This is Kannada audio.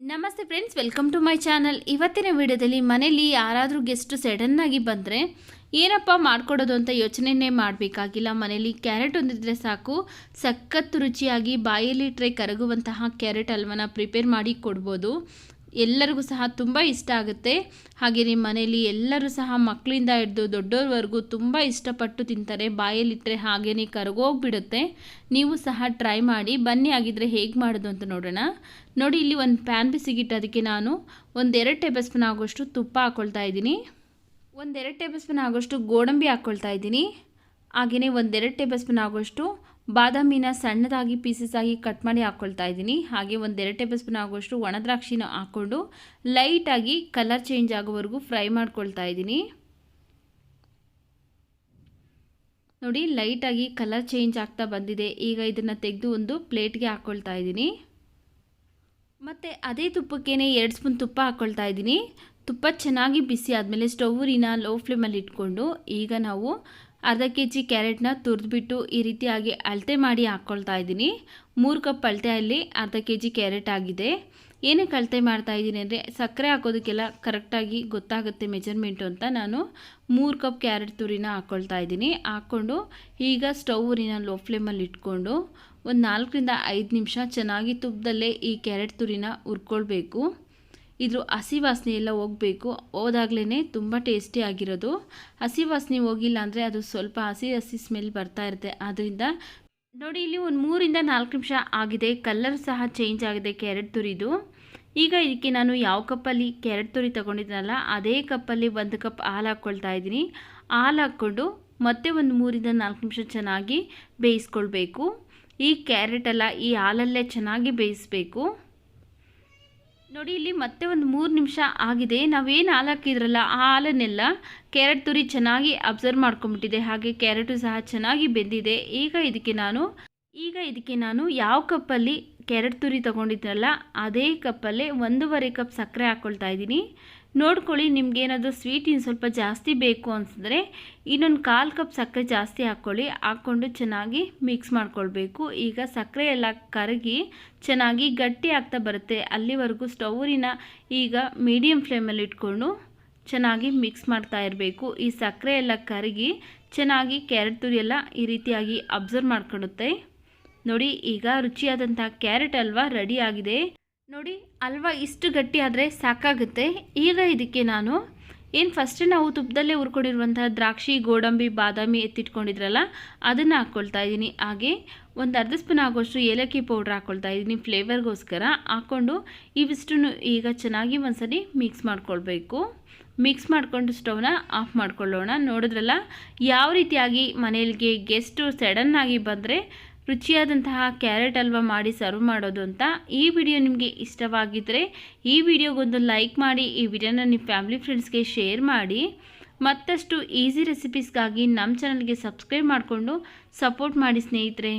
ನಮಸ್ತೆ friends, welcome to my channel. ಇವತ್ತಿನ ವಿಡಿಯೋದಲ್ಲಿ ಮನೇಲಿ ಯಾರಾದರೂ ಗೆಸ್ಟ್ ಸಡನ್ನಾಗಿ ಬಂದರೆ ಏನಪ್ಪ ಮಾಡಿಕೊಡೋದು ಅಂತ ಯೋಚನೆನೇ ಮಾಡಬೇಕಾಗಿಲ್ಲ. ಮನೇಲಿ ಕ್ಯಾರೆಟ್ ಒಂದಿದ್ರೆ ಸಾಕು. ಸಖತ್ತು ರುಚಿಯಾಗಿ ಬಾಯಲ್ಲಿ ಟ್ರೈ ಕರಗುವಂತಹ ಕ್ಯಾರೆಟ್ ಹಲ್ವನ ಪ್ರಿಪೇರ್ ಮಾಡಿ ಕೊಡ್ಬೋದು. ಎಲ್ಲರಿಗೂ ಸಹ ತುಂಬ ಇಷ್ಟ ಆಗುತ್ತೆ. ಹಾಗೆ ನಿಮ್ಮ ಮನೆಯಲ್ಲಿ ಎಲ್ಲರೂ ಸಹ ಮಕ್ಕಳಿಂದ ಹಿಡಿದು ದೊಡ್ಡೋರ್ವರೆಗೂ ತುಂಬ ಇಷ್ಟಪಟ್ಟು ತಿಂತಾರೆ. ಬಾಯಲ್ಲಿಟ್ಟರೆ ಹಾಗೇ ಕರಗೋಗ್ಬಿಡುತ್ತೆ. ನೀವು ಸಹ ಟ್ರೈ ಮಾಡಿ. ಬನ್ನಿ ಆಗಿದ್ರೆ ಹೇಗೆ ಮಾಡೋದು ಅಂತ ನೋಡೋಣ. ನೋಡಿ, ಇಲ್ಲಿ ಒಂದು ಪ್ಯಾನ್ ಬಿಸಿಗಿಟ್ಟು ಅದಕ್ಕೆ ನಾನು. ಒಂದೆರಡು ಟೇಬಲ್ ಸ್ಪೂನ್ ಆಗೋಷ್ಟು ತುಪ್ಪ ಹಾಕ್ಕೊಳ್ತಾ ಇದ್ದೀನಿ. ಒಂದೆರಡು ಟೇಬಲ್ ಸ್ಪೂನ್ ಆಗೋಷ್ಟು ಗೋಡಂಬಿ ಹಾಕ್ಕೊಳ್ತಾ ಇದ್ದೀನಿ. ಹಾಗೆಯೇ ಒಂದೆರಡು ಟೇಬಲ್ ಸ್ಪೂನ್ ಆಗೋಷ್ಟು ಬಾದಾಮಿನ ಸಣ್ಣದಾಗಿ ಪೀಸಸ್ ಆಗಿ ಕಟ್ ಮಾಡಿ ಹಾಕ್ಕೊಳ್ತಾ ಇದ್ದೀನಿ. ಹಾಗೆ ಒಂದೆರಡು ಟೇಬಲ್ ಸ್ಪೂನ್ ಆಗುವಷ್ಟು ಒಣದ್ರಾಕ್ಷಿನ ಹಾಕ್ಕೊಂಡು ಲೈಟಾಗಿ ಕಲರ್ ಚೇಂಜ್ ಆಗೋವರೆಗೂ ಫ್ರೈ ಮಾಡ್ಕೊಳ್ತಾ ಇದ್ದೀನಿ. ನೋಡಿ ಲೈಟಾಗಿ ಕಲರ್ ಚೇಂಜ್ ಆಗ್ತಾ ಬಂದಿದೆ. ಈಗ ಇದನ್ನು ತೆಗೆದು ಒಂದು ಪ್ಲೇಟ್ಗೆ ಹಾಕ್ಕೊಳ್ತಾ ಇದ್ದೀನಿ. ಮತ್ತು ಅದೇ ತುಪ್ಪಕ್ಕೇನೆ ಎರಡು ಸ್ಪೂನ್ ತುಪ್ಪ ಹಾಕ್ಕೊಳ್ತಾ ಇದ್ದೀನಿ. ತುಪ್ಪ ಚೆನ್ನಾಗಿ ಬಿಸಿ ಆದಮೇಲೆ ಸ್ಟೌವ್ರಿನ ಲೋ ಫ್ಲೇಮಲ್ಲಿ ಇಟ್ಕೊಂಡು ಈಗ ನಾವು ಅರ್ಧ ಕೆ ಜಿ ಕ್ಯಾರೆಟ್ನ ತುರಿದ್ಬಿಟ್ಟು ಈ ರೀತಿಯಾಗಿ ಅಳತೆ ಮಾಡಿ ಹಾಕ್ಕೊಳ್ತಾ ಇದ್ದೀನಿ. ಮೂರು ಕಪ್ ಅಳತೆಯಲ್ಲಿ ಅರ್ಧ ಕೆ ಜಿ ಕ್ಯಾರೆಟ್ ಆಗಿದೆ. ಏನಕ್ಕೆ ಅಳತೆ ಮಾಡ್ತಾ ಇದ್ದೀನಿ ಅಂದರೆ ಸಕ್ಕರೆ ಹಾಕೋದಕ್ಕೆಲ್ಲ ಕರೆಕ್ಟಾಗಿ ಗೊತ್ತಾಗುತ್ತೆ ಮೆಜರ್ಮೆಂಟು ಅಂತ ನಾನು ಮೂರು ಕಪ್ ಕ್ಯಾರೆಟ್ ತುರಿನ ಹಾಕ್ಕೊಳ್ತಾ ಇದ್ದೀನಿ. ಹಾಕ್ಕೊಂಡು ಈಗ ಸ್ಟೌರಿನ ಲೋ ಫ್ಲೇಮಲ್ಲಿ ಇಟ್ಕೊಂಡು ಒಂದು ನಾಲ್ಕರಿಂದ ಐದು ನಿಮಿಷ ಚೆನ್ನಾಗಿ ತುಪ್ಪದಲ್ಲೇ ಈ ಕ್ಯಾರೆಟ್ ತುರಿನ ಹುರ್ಕೊಳ್ಬೇಕು. ಇದ್ರ ಹಸಿ ವಾಸನೆ ಎಲ್ಲ ಹೋಗಬೇಕು. ಹೋದಾಗ್ಲೇ ತುಂಬ ಟೇಸ್ಟಿ ಆಗಿರೋದು. ಹಸಿ ವಾಸನೆ ಹೋಗಿಲ್ಲ ಅಂದರೆ ಅದು ಸ್ವಲ್ಪ ಹಸಿ ಹಸಿ ಸ್ಮೆಲ್ ಬರ್ತಾ ಇರುತ್ತೆ. ಆದ್ದರಿಂದ ನೋಡಿ, ಇಲ್ಲಿ ಒಂದು ಮೂರಿಂದ ನಾಲ್ಕು ನಿಮಿಷ ಆಗಿದೆ. ಕಲರ್ ಸಹ ಚೇಂಜ್ ಆಗಿದೆ ಕ್ಯಾರೆಟ್ ತುರಿದು. ಈಗ ಇದಕ್ಕೆ ನಾನು ಯಾವ ಕಪ್ಪಲ್ಲಿ ಕ್ಯಾರೆಟ್ ತುರಿ ತೊಗೊಂಡಿದ್ದೀನಲ್ಲ ಅದೇ ಕಪ್ಪಲ್ಲಿ ಒಂದು ಕಪ್ ಹಾಲು ಹಾಕ್ಕೊಳ್ತಾ ಇದ್ದೀನಿ. ಹಾಲು ಹಾಕ್ಕೊಂಡು ಮತ್ತೆ ಒಂದು ಮೂರಿಂದ ನಾಲ್ಕು ನಿಮಿಷ ಚೆನ್ನಾಗಿ ಬೇಯಿಸ್ಕೊಳ್ಬೇಕು. ಈ ಕ್ಯಾರೆಟೆಲ್ಲ ಈ ಹಾಲಲ್ಲೇ ಚೆನ್ನಾಗಿ ಬೇಯಿಸಬೇಕು. ನೋಡಿ, ಇಲ್ಲಿ ಮತ್ತೆ ಒಂದು ಮೂರು ನಿಮಿಷ ಆಗಿದೆ. ನಾವೇನು ಹಾಲು ಹಾಕಿದ್ರಲ್ಲ ಆ ಹಾಲನ್ನೆಲ್ಲ ಕ್ಯಾರೆಟ್ ತುರಿ ಚೆನ್ನಾಗಿ ಅಬ್ಸರ್ವ್ ಮಾಡ್ಕೊಂಬಿಟ್ಟಿದೆ ಹಾಗೆ ಕ್ಯಾರೆಟು ಸಹ ಚೆನ್ನಾಗಿ ಬೆಂದಿದೆ. ಈಗ ಇದಕ್ಕೆ ನಾನು ಈಗ ಇದಕ್ಕೆ ನಾನು ಯಾವ ಕಪ್ಪಲ್ಲಿ ಕ್ಯಾರೆಟ್ ತುರಿ ತೊಗೊಂಡಿದ್ರಲ್ಲ ಅದೇ ಕಪ್ಪಲ್ಲೇ ಒಂದೂವರೆ ಕಪ್ ಸಕ್ಕರೆ ಹಾಕ್ಕೊಳ್ತಾ ಇದ್ದೀನಿ. ನೋಡ್ಕೊಳ್ಳಿ ನಿಮ್ಗೇನಾದರೂ ಸ್ವೀಟ್ ಇನ್ನು ಸ್ವಲ್ಪ ಜಾಸ್ತಿ ಬೇಕು ಅನಿಸಿದ್ರೆ ಇನ್ನೊಂದು ಕಾಲು ಕಪ್ ಸಕ್ಕರೆ ಜಾಸ್ತಿ ಹಾಕ್ಕೊಳ್ಳಿ. ಹಾಕ್ಕೊಂಡು ಚೆನ್ನಾಗಿ ಮಿಕ್ಸ್ ಮಾಡ್ಕೊಳ್ಬೇಕು. ಈಗ ಸಕ್ಕರೆ ಎಲ್ಲ ಕರಗಿ ಚೆನ್ನಾಗಿ ಗಟ್ಟಿ ಆಗ್ತಾ ಬರುತ್ತೆ. ಅಲ್ಲಿವರೆಗೂ ಸ್ಟೌವಿನ ಈಗ ಮೀಡಿಯಮ್ ಫ್ಲೇಮಲ್ಲಿ ಇಟ್ಕೊಂಡು ಚೆನ್ನಾಗಿ ಮಿಕ್ಸ್ ಮಾಡ್ತಾ ಇರಬೇಕು. ಈ ಸಕ್ಕರೆ ಎಲ್ಲ ಕರಗಿ ಚೆನ್ನಾಗಿ ಕ್ಯಾರೆಟ್ ತುರಿ ಎಲ್ಲ ಈ ರೀತಿಯಾಗಿ ಅಬ್ಸರ್ವ್ ಮಾಡ್ಕೊಳುತ್ತೆ ನೋಡಿ, ಈಗ ರುಚಿಯಾದಂಥ ಕ್ಯಾರೆಟ್ ಹಲ್ವಾ ರೆಡಿ ಆಗಿದೆ. ನೋಡಿ, ಅಲ್ವಾ ಇಷ್ಟು ಗಟ್ಟಿ ಆದರೆ ಸಾಕಾಗುತ್ತೆ. ಈಗ ಇದಕ್ಕೆ ನಾನು ಏನು ಫಸ್ಟ್ ನಾವು ತುಪ್ಪದಲ್ಲೇ ಹುರ್ಕೊಂಡಿರುವಂಥ ದ್ರಾಕ್ಷಿ, ಗೋಡಂಬಿ, ಬಾದಾಮಿ ಎತ್ತಿಟ್ಕೊಂಡಿದ್ರಲ್ಲ, ಅದನ್ನು ಹಾಕ್ಕೊಳ್ತಾ ಇದ್ದೀನಿ. ಹಾಗೆ ಒಂದು ಅರ್ಧ ಸ್ಪೂನ್ ಆಗೋಷ್ಟು ಏಲಕ್ಕಿ ಪೌಡ್ರ್ ಹಾಕ್ಕೊಳ್ತಾ ಇದ್ದೀನಿ ಫ್ಲೇವರ್ಗೋಸ್ಕರ. ಹಾಕ್ಕೊಂಡು ಇವಿಷ್ಟು ಈಗ ಚೆನ್ನಾಗಿ ಒಂದ್ಸರಿ ಮಿಕ್ಸ್ ಮಾಡ್ಕೊಳ್ಬೇಕು. ಮಿಕ್ಸ್ ಮಾಡಿಕೊಂಡು ಸ್ಟೌವ್ನ ಆಫ್ ಮಾಡ್ಕೊಳ್ಳೋಣ. ನೋಡಿದ್ರಲ್ಲ, ಯಾವ ರೀತಿಯಾಗಿ ಮನೆಯಲ್ಲಿಗೆ ಗೆಸ್ಟು ಸಡನ್ನಾಗಿ ಬಂದರೆ ರುಚಿಯಾದಂತಹ ಕ್ಯಾರೆಟ್ ಹಲ್ವಾ ಮಾಡಿ ಸರ್ವ್ ಮಾಡೋದು ಅಂತ ಈ ವಿಡಿಯೋ ನಿಮಗೆ ಇಷ್ಟವಾಗಿದ್ದರೆ ಈ ವಿಡಿಯೋಗೊಂದು ಲೈಕ್ ಮಾಡಿ, ಈ ವಿಡಿಯೋನ ನಿಮ್ಮ ಫ್ಯಾಮಿಲಿ ಫ್ರೆಂಡ್ಸ್ಗೆ ಶೇರ್ ಮಾಡಿ. ಮತ್ತಷ್ಟು ಈಸಿ ರೆಸಿಪೀಸ್ಗಾಗಿ ನಮ್ಮ ಚಾನಲ್ಗೆ ಸಬ್ಸ್ಕ್ರೈಬ್ ಮಾಡಿಕೊಂಡು ಸಪೋರ್ಟ್ ಮಾಡಿ ಸ್ನೇಹಿತರೆ.